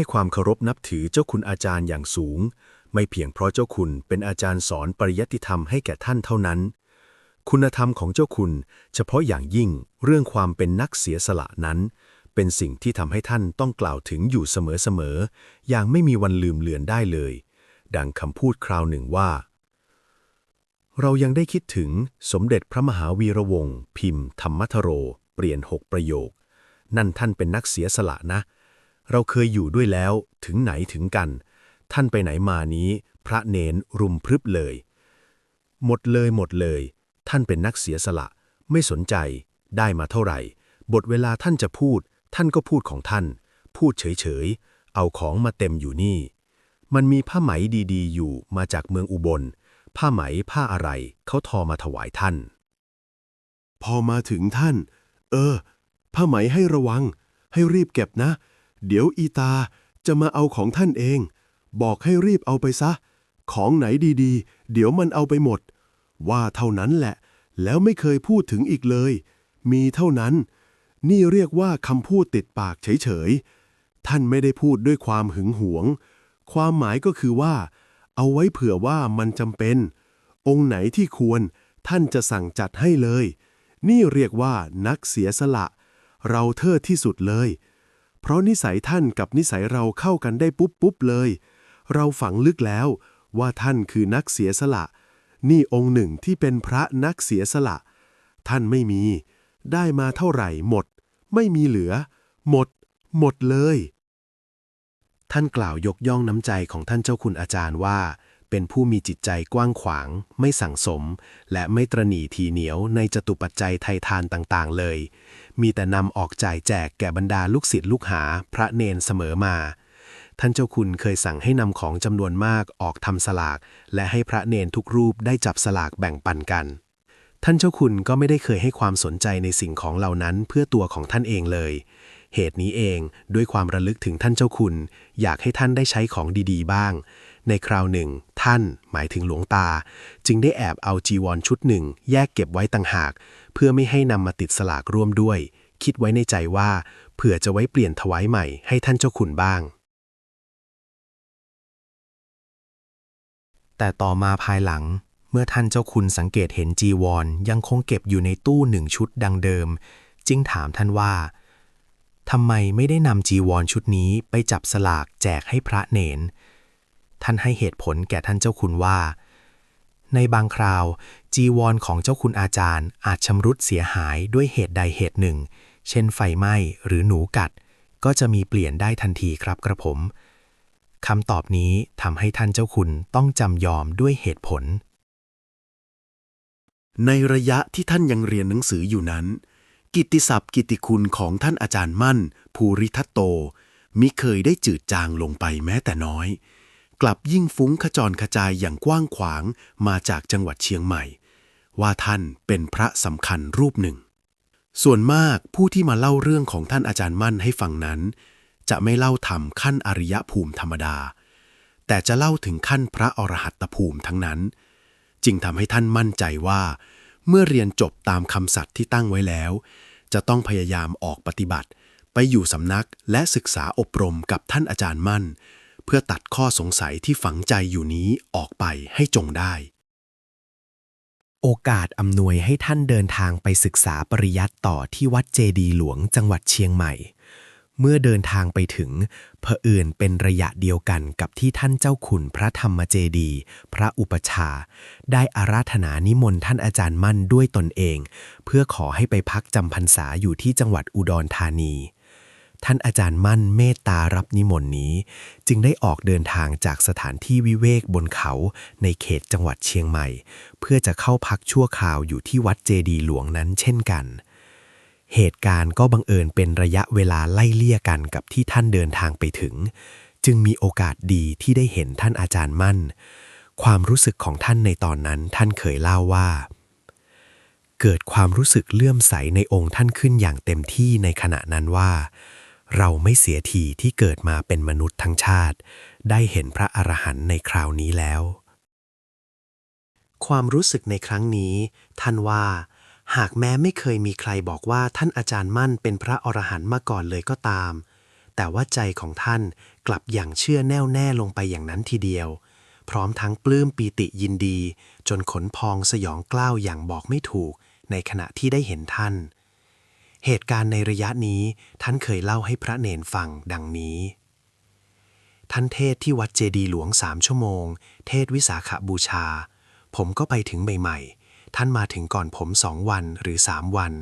ให้ความเคารพนับถือเจ้าคุณอาจารย์อย่างสูง ไม่เพียงเพราะเจ้าคุณเป็นอาจารย์สอนปริยัติธรรมให้แก่ท่านเท่านั้น คุณธรรมของเจ้าคุณ เฉพาะอย่างยิ่งเรื่องความเป็นนักเสียสละนั้น เป็นสิ่งที่ทำให้ท่านต้องกล่าวถึงอยู่เสมอๆอย่างไม่มีวันลืมเลือนได้เลย ดังคำพูดคราวหนึ่งว่า เรายังได้คิดถึงสมเด็จพระมหาวีระวงศ์พิมพ์ ธรรมทโร เปลี่ยนหกประโยค นั่นท่านเป็นนักเสียสละนะ เราเคยอยู่ด้วยแล้วถึงไหนถึงกัน ท่านไปไหนมานี้ พระเนนรุมพรึบเลย หมดเลยหมดเลย ท่านเป็นนักเสียสละ ไม่สนใจ ได้มาเท่าไหร่ บทเวลาท่านจะพูด ท่านก็พูดของท่าน พูดเฉยๆ เอาของมาเต็มอยู่นี่ มันมีผ้าไหมดีๆ อยู่มาจากเมืองอุบล ผ้าไหมผ้าอะไรเขาทอมาถวายท่าน พอมาถึงท่าน เออ ผ้าไหมให้ระวัง ให้รีบเก็บนะ เดี๋ยวอีตาจะมาเอาของท่านเอง บอกให้รีบเอาไปซะ ของไหนดีๆ เดี๋ยวมันเอาไปหมด ว่าเท่านั้นแหละ แล้วไม่เคยพูดถึงอีกเลย มีเท่านั้น นี่เรียกว่าคำพูดติดปากเฉยๆ ท่านไม่ได้พูดด้วยความหึงหวง ความหมายก็คือว่า เอาไว้เผื่อว่ามันจำเป็น องค์ไหนที่ควรท่านจะสั่งจัดให้เลย นี่เรียกว่านักเสียสละ เราเทิดที่สุดเลย เพราะนิสัยท่านกับนิสัยเราเข้ากันได้ปุ๊บปุ๊บเลย เราฝังลึกแล้วว่าท่านคือนักเสียสละ นี่องค์หนึ่งที่เป็นพระนักเสียสละ ท่านไม่มี ได้มาเท่าไหร่หมด ไม่มีเหลือ หมด หมดเลย ท่านกล่าวยกย่องน้ำใจของท่านเจ้าคุณอาจารย์ว่า เป็นผู้มีจิตใจกว้างขวาง ไม่สั่งสม และไม่ตรณีทีเหนียวในจตุปัจจัยไทยทานต่างๆ เลย มีแต่นำออกจ่ายแจกแก่บรรดาลูกศิษย์ลูกหาพระเนนเสมอมา ท่านเจ้าคุณเคยสั่งให้นำของจำนวนมากออกทำสลาก และให้พระเนนทุกรูปได้จับสลากแบ่งปันกัน ท่านเจ้าคุณก็ไม่ได้เคยให้ความสนใจในสิ่งของเหล่านั้นเพื่อตัวของท่านเองเลยเหตุนี้เองด้วยความระลึกถึงท่านเจ้าคุณ อยากให้ท่านได้ใช้ของดีๆ บ้าง ในคราวหนึ่ง ท่านหมายถึงหลวงตา จึงได้แอบเอาจีวรชุดหนึ่ง แยกเก็บไว้ต่างหาก เพื่อไม่ให้นำมาติดสลากร่วมด้วย คิดไว้ในใจว่าเผื่อจะไว้เปลี่ยนถวายใหม่ให้ท่านเจ้าคุณบ้าง แต่ต่อมาภายหลังเมื่อท่านเจ้าคุณสังเกตเห็นจีวรยังคงเก็บอยู่ในตู้หนึ่งชุดดังเดิม จึงถามท่านว่าทำไมไม่ได้นำจีวรชุดนี้ไปจับสลากแจกให้พระเนน ท่านให้เหตุผลแก่ท่านเจ้าคุณว่า ในบางคราว จีวรของเจ้าคุณอาจารย์ อาจชำรุดเสียหายด้วยเหตุใดเหตุหนึ่ง เช่นไฟไหม้หรือหนูกัด ก็จะมีเปลี่ยนได้ทันทีครับกระผมคำตอบนี้ทำให้ท่านเจ้าคุณต้องจำยอมด้วยเหตุผล ในระยะที่ท่านยังเรียนหนังสืออยู่นั้น กิตติศัพท์กิตติคุณของท่านอาจารย์มั่น ภูริทัตโต มิเคยได้จืดจางลงไปแม้แต่น้อย กลับยิ่งฟุ้งขจรกระจายอย่างกว้างขวางมาจากจังหวัดเชียงใหม่ ว่าท่านเป็นพระสำคัญรูปหนึ่ง ส่วนมากผู้ที่มาเล่าเรื่องของท่านอาจารย์มั่นให้ฟังนั้น จะไม่เล่าทำขั้นอริยภูมิธรรมดา แต่จะเล่าถึงขั้นพระอรหัตภูมิทั้งนั้น จึงทำให้ท่านมั่นใจว่า เมื่อเรียนจบตามคำสัตย์ที่ตั้งไว้แล้ว จะต้องพยายามออกปฏิบัติ ไปอยู่สำนักและศึกษาอบรมกับท่านอาจารย์มั่น พื่อตัดข้อสงสัยที่ฝังใจอยู่นี้ออกไปให้จงได้ โอกาสอำนวยให้ท่านเดินทางไปศึกษาปริยัติต่อที่วัดเจดีหลวงจังหวัดเชียงใหม่ เมื่อเดินทางไปถึงเผอิญเป็นระยะเดียวกันกับที่ท่านเจ้าขุนพระธรรมเจดี พระอุปชา ได้อาราธนานิมนต์ท่านอาจารย์มั่นด้วยตนเอง เพื่อขอให้ไปพักจำพรรษาอยู่ที่จังหวัดอุดรธานี ท่านอาจารย์มั่นเมตตารับนิมนต์นี้ จึงได้ออกเดินทางจากสถานที่วิเวกบนเขาในเขตจังหวัดเชียงใหม่ เพื่อจะเข้าพักชั่วคราวอยู่ที่วัดเจดีหลวงนั้นเช่นกัน เหตุการณ์ก็บังเอิญเป็นระยะเวลาไล่เลี่ยกันกับที่ท่านเดินทางไปถึง จึงมีโอกาสดีที่ได้เห็นท่านอาจารย์มั่น ความรู้สึกของท่านในตอนนั้นท่านเคยเล่าว่าเกิดความรู้สึกเลื่อมใสในองค์ท่านขึ้นอย่างเต็มที่ในขณะนั้นว่า เราไม่เสียทีที่เกิดมาเป็นมนุษย์ทั้งชาติ ได้เห็นพระอรหันต์ในคราวนี้แล้ว ความรู้สึกในครั้งนี้ ท่านว่า หากแม้ไม่เคยมีใครบอกว่าท่านอาจารย์มั่นเป็นพระอรหันต์มาก่อนเลยก็ตาม แต่ว่าใจของท่านกลับอย่างเชื่อแน่วแน่ลงไปอย่างนั้นทีเดียว พร้อมทั้งปลื้มปีติยินดี จนขนพองสยองกล้าวอย่างบอกไม่ถูก ในขณะที่ได้เห็นท่าน เหตุการณ์ในระยะนี้ท่านเคยเล่าให้พระเนนฟังดังนี้ ท่านเทศที่วัดเจดีหลวงสามชั่วโมง เทศวิสาขบูชา ผมก็ไปถึงใหม่ๆ ท่านมาถึงก่อนผมสองวันหรือสามวัน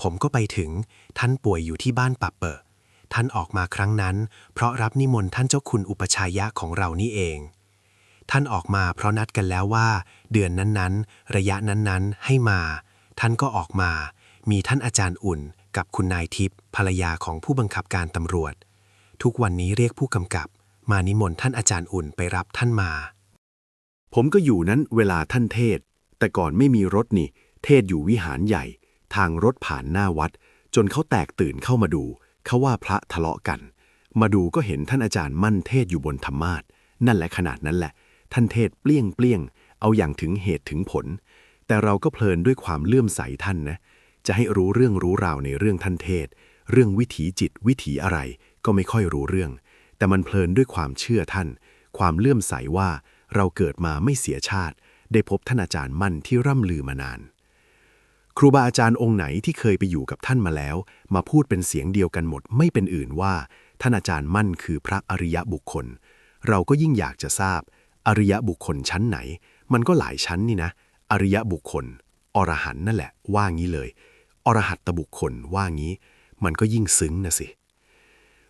ผมก็ไปถึงท่านป่วยอยู่ที่บ้านปับเปะท่านออกมาครั้งนั้น เพราะรับนิมนต์ท่านเจ้าคุณอุปชายะของเรานี่เอง ท่านออกมาเพราะนัดกันแล้วว่า เดือนนั้นๆ ระยะนั้นๆ ให้มา ท่านก็ออกมา มีท่านอาจารย์อุ่น กับคุณนายทิพย์ภรรยาของผู้บังคับการตำรวจ ทุกวันนี้เรียกผู้กำกับ มานิมนต์ท่านอาจารย์อุ่นไปรับท่านมา ผมก็อยู่นั้นเวลาท่านเทศ แต่ก่อนไม่มีรถนี่ เทศอยู่วิหารใหญ่ ทางรถผ่านหน้าวัด จนเขาแตกตื่นเข้ามาดู เขาว่าพระทะเลาะกัน มาดูก็เห็นท่านอาจารย์มั่นเทศอยู่บนธรรมาสน์นั่นแหละขนาดนั้นแหละ ท่านเทศเปลี่ยงเปลี่ยงเอาอย่างถึงเหตุถึงผล แต่เราก็เพลินด้วยความเลื่อมใสท่านนะ จะให้รู้เรื่องรู้ราวในเรื่องท่านเทศ เรื่องวิถีจิตวิถีอะไรก็ไม่ค่อยรู้เรื่อง แต่มันเพลินด้วยความเชื่อท่าน ความเลื่อมใสว่าเราเกิดมาไม่เสียชาติ ได้พบท่านอาจารย์มั่นที่ร่ำลือมานาน ครูบาอาจารย์องค์ไหนที่เคยไปอยู่กับท่านมาแล้ว มาพูดเป็นเสียงเดียวกันหมดไม่เป็นอื่นว่า ท่านอาจารย์มั่นคือพระอริยบุคคล เราก็ยิ่งอยากจะทราบ อริยบุคคลชั้นไหน มันก็หลายชั้นนี่นะ อริยบุคคลอรหันนั่นแหละ ว่างี้เลย อรหัตตบุคคลว่างี้ มันก็ยิ่งซึ้งนะสิ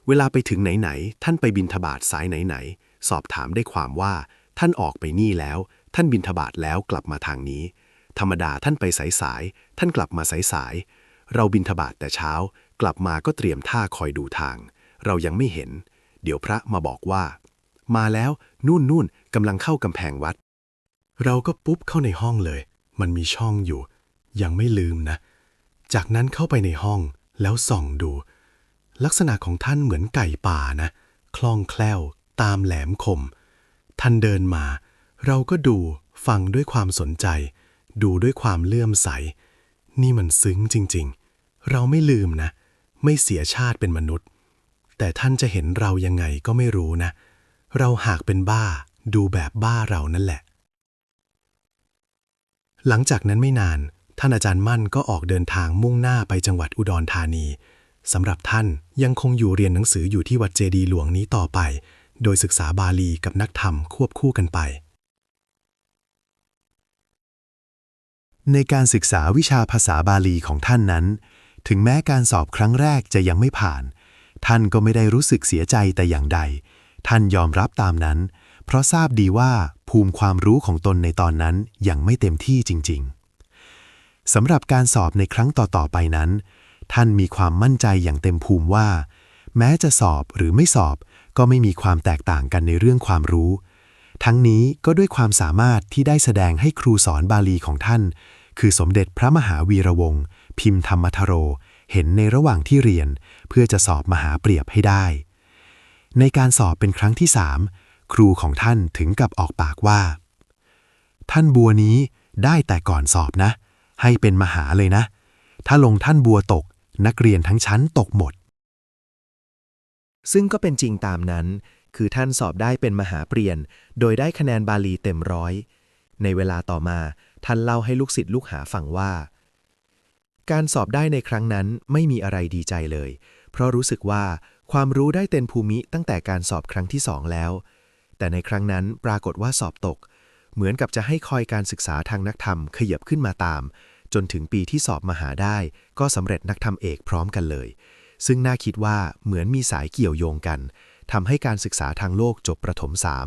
เวลาไปถึงไหนๆท่านไปบินทบาทสายไหนๆสอบถามได้ความว่า ท่านออกไปนี่แล้ว ท่านบินทบาทแล้วกลับมาทางนี้ ธรรมดาท่านไปสายๆท่านกลับมาสายๆเราบินทบาทแต่เช้า กลับมาก็เตรียมท่าคอยดูทาง เรายังไม่เห็น เดี๋ยวพระมาบอกว่า มาแล้วนู่นนู่นกำลังเข้ากำแพงวัด เราก็ปุ๊บเข้าในห้องเลย มันมีช่องอยู่ ยังไม่ลืมนะ จากนั้นเข้าไปในห้องแล้วส่องดู ลักษณะของท่านเหมือนไก่ป่านะ คล่องแคล่ว ตามแหลมคม ท่านเดินมา เราก็ดูฟังด้วยความสนใจ ดูด้วยความเลื่อมใส นี่มันซึ้งจริงๆ เราไม่ลืมนะ ไม่เสียชาติเป็นมนุษย์ แต่ท่านจะเห็นเรายังไงก็ไม่รู้นะ เราหากเป็นบ้า ดูแบบบ้าเรานั่นแหละ หลังจากนั้นไม่นาน ท่านอาจารย์มั่นก็ออกเดินทางมุ่งหน้าไปจังหวัดอุดรธานีสำหรับท่านยังคงอยู่เรียนหนังสืออยู่ที่วัดเจดีหลวงนี้ต่อไป โดยศึกษาบาลีกับนักธรรมควบคู่กันไป ในการศึกษาวิชาภาษาบาลีของท่านนั้น ถึงแม้การสอบครั้งแรกจะยังไม่ผ่าน ท่านก็ไม่ได้รู้สึกเสียใจแต่อย่างใด ท่านยอมรับตามนั้น เพราะทราบดีว่าภูมิความรู้ของตนในตอนนั้นยังไม่เต็มที่จริง ๆ สำหรับการสอบในครั้งต่อๆไปนั้น ท่านมีความมั่นใจอย่างเต็มภูมิว่า แม้จะสอบหรือไม่สอบก็ไม่มีความแตกต่างกันในเรื่องความรู้ ทั้งนี้ก็ด้วยความสามารถที่ได้แสดงให้ครูสอนบาลีของท่าน คือสมเด็จพระมหาวีระวงศ์พิมพ์ธรรมทโร เห็นในระหว่างที่เรียน เพื่อจะสอบมหาเปรียบให้ได้ ในการสอบเป็นครั้งที่สามครูของท่านถึงกับออกปากว่า ท่านบัวนี้ได้แต่ก่อนสอบนะ ให้เป็นมหาเลยนะ ถ้าลงท่านบัวตก นักเรียนทั้งชั้นตกหมด ซึ่งก็เป็นจริงตามนั้น คือท่านสอบได้เป็นมหาเปลี่ยน โดยได้คะแนนบาลีเต็มร้อย ในเวลาต่อมาท่านเล่าให้ลูกศิษย์ลูกหาฟังว่า การสอบได้ในครั้งนั้นไม่มีอะไรดีใจเลย เพราะรู้สึกว่าความรู้ได้เต็มภูมิตั้งแต่การสอบครั้งที่สองแล้ว แต่ในครั้งนั้นปรากฏว่าสอบตก เหมือนกับจะให้คอยการศึกษาทางนักธรรมขยับขึ้นมาตาม จนถึงปีที่สอบมหาได้ ก็สำเร็จนักธรรมเอกพร้อมกันเลย ซึ่งน่าคิดว่าเหมือนมีสายเกี่ยวโยงกันทำให้การศึกษาทางโลกจบประถมสาม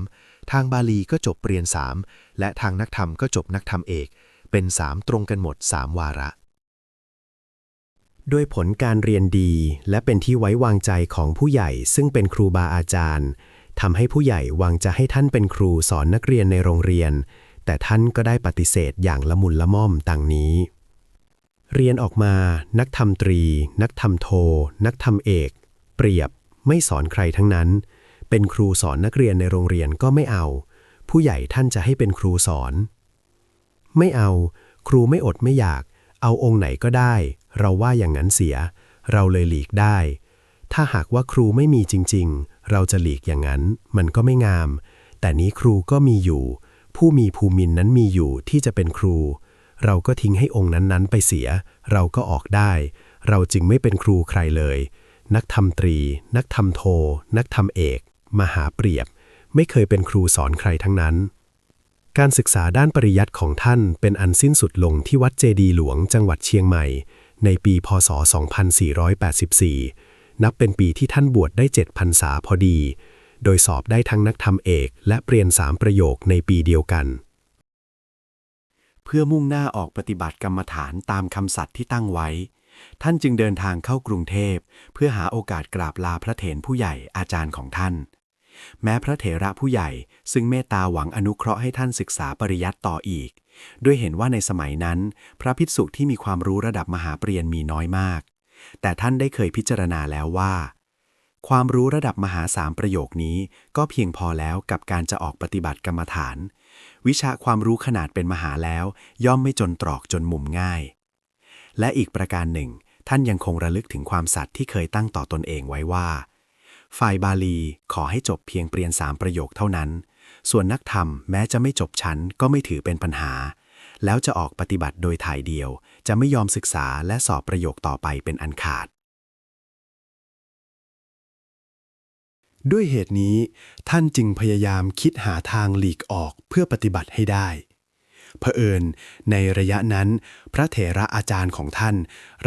ทางบาลีก็จบเรียนสามและทางนักธรรมก็จบนักธรรมเอก เป็นสามตรงกันหมดสามวาระด้วยผลการเรียนดีและเป็นที่ไว้วางใจของผู้ใหญ่ซึ่งเป็นครูบาอาจารย์ ทำให้ผู้ใหญ่วางจะให้ท่านเป็นครูสอนนักเรียนในโรงเรียน แต่ท่านก็ได้ปฏิเสธอย่างละมุนละม่อมดังนี้ เรียนออกมา นักธรรมตรี นักธรรมโท นักธรรมเอก เปรียบ ไม่สอนใครทั้งนั้น เป็นครูสอนนักเรียนในโรงเรียนก็ไม่เอา ผู้ใหญ่ท่านจะให้เป็นครูสอน ไม่เอา ครูไม่อดไม่อยาก เอาองค์ไหนก็ได้ เราว่าอย่างนั้นเสีย เราเลยหลีกได้ ถ้าหากว่าครูไม่มีจริง ๆ เราจะหลีกอย่างนั้น มันก็ไม่งาม แต่นี้ครูก็มีอยู่ ผู้มีภูมินนั้นมีอยู่ที่จะเป็นครู เราก็ทิ้งให้องค์นั้นๆ ไปเสีย เราก็ออกได้ เราจึงไม่เป็นครูใครเลย นักธรรมตรี นักธรรมโท นักธรรมเอก มหาเปรียบ ไม่เคยเป็นครูสอนใครทั้งนั้นการศึกษาด้านปริยัติของท่านเป็นอันสิ้นสุดลงที่วัดเจดีหลวงจังหวัดเชียงใหม่ ในปีพศ 2484 นับเป็นปีที่ท่านบวชได้7พรรษาพอดี โดยสอบได้ทั้งนักธรรมเอก และเปลี่ยนสามประโยคในปีเดียวกัน เพื่อมุ่งหน้าออกปฏิบัติกรรมฐานตามคำสัตย์ที่ตั้งไว้ ท่านจึงเดินทางเข้ากรุงเทพ เพื่อหาโอกาสกราบลาพระเถรผู้ใหญ่อาจารย์ของท่าน แม้พระเถระผู้ใหญ่ ซึ่งเมตตาหวังอนุเคราะห์ให้ท่านศึกษาปริยัติต่ออีก ด้วยเห็นว่าในสมัยนั้น พระภิกษุที่มีความรู้ระดับมหาปรริญญามีน้อยมาก แต่ท่านได้เคยพิจารณาแล้วว่า ความรู้ระดับมหาสามประโยคนี้ ก็เพียงพอแล้วกับการจะออกปฏิบัติกรรมฐาน วิชาความรู้ขนาดเป็นมหาแล้ว ย่อมไม่จนตรอกจนมุมง่าย และอีกประการหนึ่ง ท่านยังคงระลึกถึงความสัตย์ที่เคยตั้งต่อตนเองไว้ว่า ฝ่ายบาลีขอให้จบเพียงเปลี่ยนสามประโยคเท่านั้น ส่วนนักธรรมแม้จะไม่จบชั้นก็ไม่ถือเป็นปัญหา แล้วจะออกปฏิบัติโดยถ่ายเดียว จะไม่ยอมศึกษาและสอบประโยคต่อไปเป็นอันขาด ด้วยเหตุนี้ ท่านจึงพยายามคิดหาทางหลีกออกเพื่อปฏิบัติให้ได้เผอิญในระยะนั้น พระเถระอาจารย์ของท่าน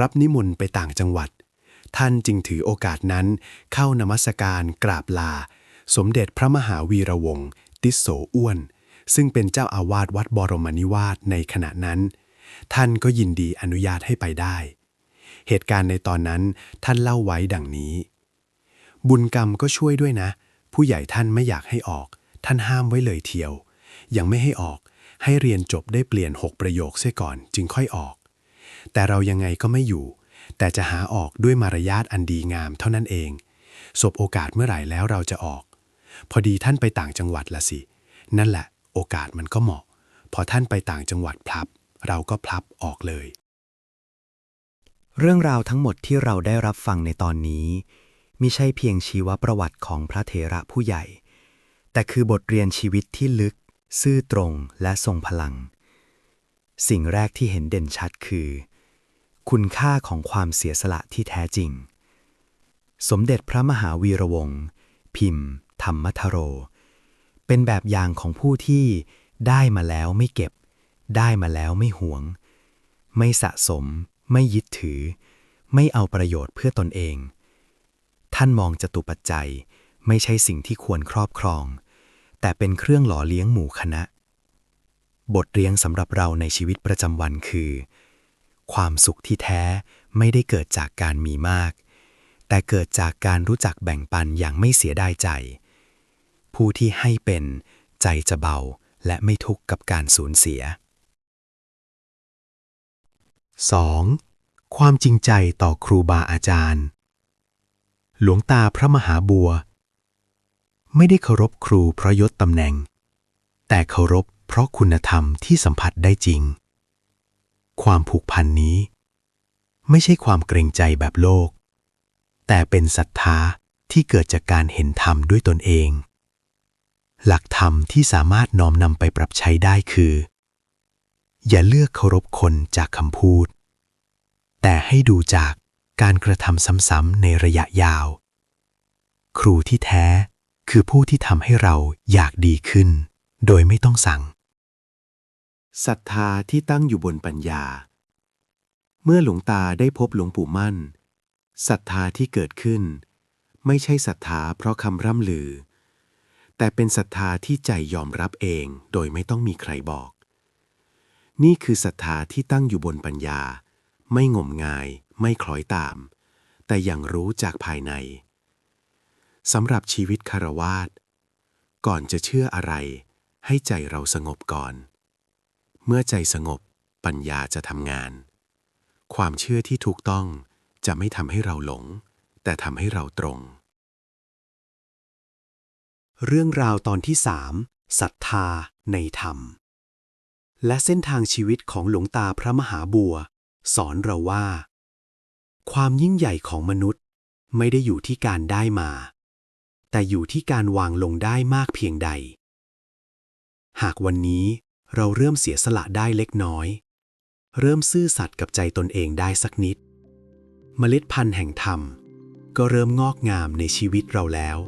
รับนิมนต์ไปต่างจังหวัด ท่านจึงถือโอกาสนั้น เข้านมัสการกราบลา สมเด็จพระมหาวีระวงศ์ติสโสอ้วน ซึ่งเป็นเจ้าอาวาสวัดบรมนิวาสในขณะนั้น ท่านก็ยินดีอนุญาตให้ไปได้ เหตุการณ์ในตอนนั้นท่านเล่าไว้ดังนี้ บุญกรรมก็ช่วยด้วยนะ ผู้ใหญ่ท่านไม่อยากให้ออก ท่านห้ามไว้เลยเทียว ยังไม่ให้ออก ให้เรียนจบได้เปลี่ยนหกประโยคเสียก่อนจึงค่อยออก แต่เรายังไงก็ไม่อยู่ แต่จะหาออกด้วยมารยาทอันดีงามเท่านั้นเองสบโอกาสเมื่อไหร่แล้วเราจะออก พอดีท่านไปต่างจังหวัดละสิ นั่นแหละ โอกาสมันก็เหมาะ พอท่านไปต่างจังหวัดพลับ เราก็พลับออกเลย เรื่องราวทั้งหมดที่เราได้รับฟังในตอนนี้มิใช่เพียงชีวประวัติของพระเถระผู้ใหญ่ แต่คือบทเรียนชีวิตที่ลึก ซื่อตรงและทรงพลัง สิ่งแรกที่เห็นเด่นชัดคือ คุณค่าของความเสียสละที่แท้จริง สมเด็จพระมหาวีระวงศ์พิมพ์ ธรรมทโร เป็นแบบอย่างของผู้ที่ได้มาแล้วไม่เก็บ ได้มาแล้วไม่หวง ไม่สะสม ไม่ยึดถือ ไม่เอาประโยชน์เพื่อตนเอง ท่านมองจตุปัจจัย ไม่ใช่สิ่งที่ควรครอบครอง แต่เป็นเครื่องหล่อเลี้ยงหมู่คณะ บทเรียนสำหรับเราในชีวิตประจำวันคือ ความสุขที่แท้ไม่ได้เกิดจากการมีมาก แต่เกิดจากการรู้จักแบ่งปันอย่างไม่เสียดายใจ ผู้ที่ให้เป็นใจจะเบาและไม่ทุกข์กับการสูญเสีย 2. ความจริงใจต่อครูบาอาจารย์ หลวงตาพระมหาบัว ไม่ได้เคารพครูเพราะยศตำแหน่ง แต่เคารพเพราะคุณธรรมที่สัมผัสได้จริง ความผูกพันนี้ ไม่ใช่ความเกรงใจแบบโลก แต่เป็นศรัทธาที่เกิดจากการเห็นธรรมด้วยตนเอง หลักธรรมที่สามารถน้อมนำไปปรับใช้ได้คือ อย่าเลือกเคารพคนจากคำพูด แต่ให้ดูจากการกระทำซ้ำๆในระยะยาว ครูที่แท้คือผู้ที่ทำให้เราอยากดีขึ้น โดยไม่ต้องสั่งศรัทธาที่ตั้งอยู่บนปัญญา เมื่อหลวงตาได้พบหลวงปู่มั่นศรัทธาที่เกิดขึ้น ไม่ใช่ศรัทธาเพราะคำร่ำลือ แต่เป็นศรัทธาที่ใจยอมรับเองโดยไม่ต้องมีใครบอก นี่คือศรัทธาที่ตั้งอยู่บนปัญญา ไม่งมงาย ไม่คล้อยตาม แต่ยังรู้จากภายในสำหรับชีวิตคารวาสก่อนจะเชื่ออะไร ให้ใจเราสงบก่อน เมื่อใจสงบปัญญาจะทำงาน ความเชื่อที่ถูกต้องจะไม่ทำให้เราหลง แต่ทำให้เราตรง เรื่องราวตอนที่สามศรัทธาในธรรม และเส้นทางชีวิตของหลวงตาพระมหาบัว สอนเราว่า ความยิ่งใหญ่ของมนุษย์ไม่ได้อยู่ที่การได้มา แต่อยู่ที่การวางลงได้มากเพียงใด หากวันนี้เราเริ่มเสียสละได้เล็กน้อย เริ่มซื่อสัตย์กับใจตนเองได้สักนิด เมล็ดพันธุ์แห่งธรรม ก็เริ่มงอกงามในชีวิตเราแล้ว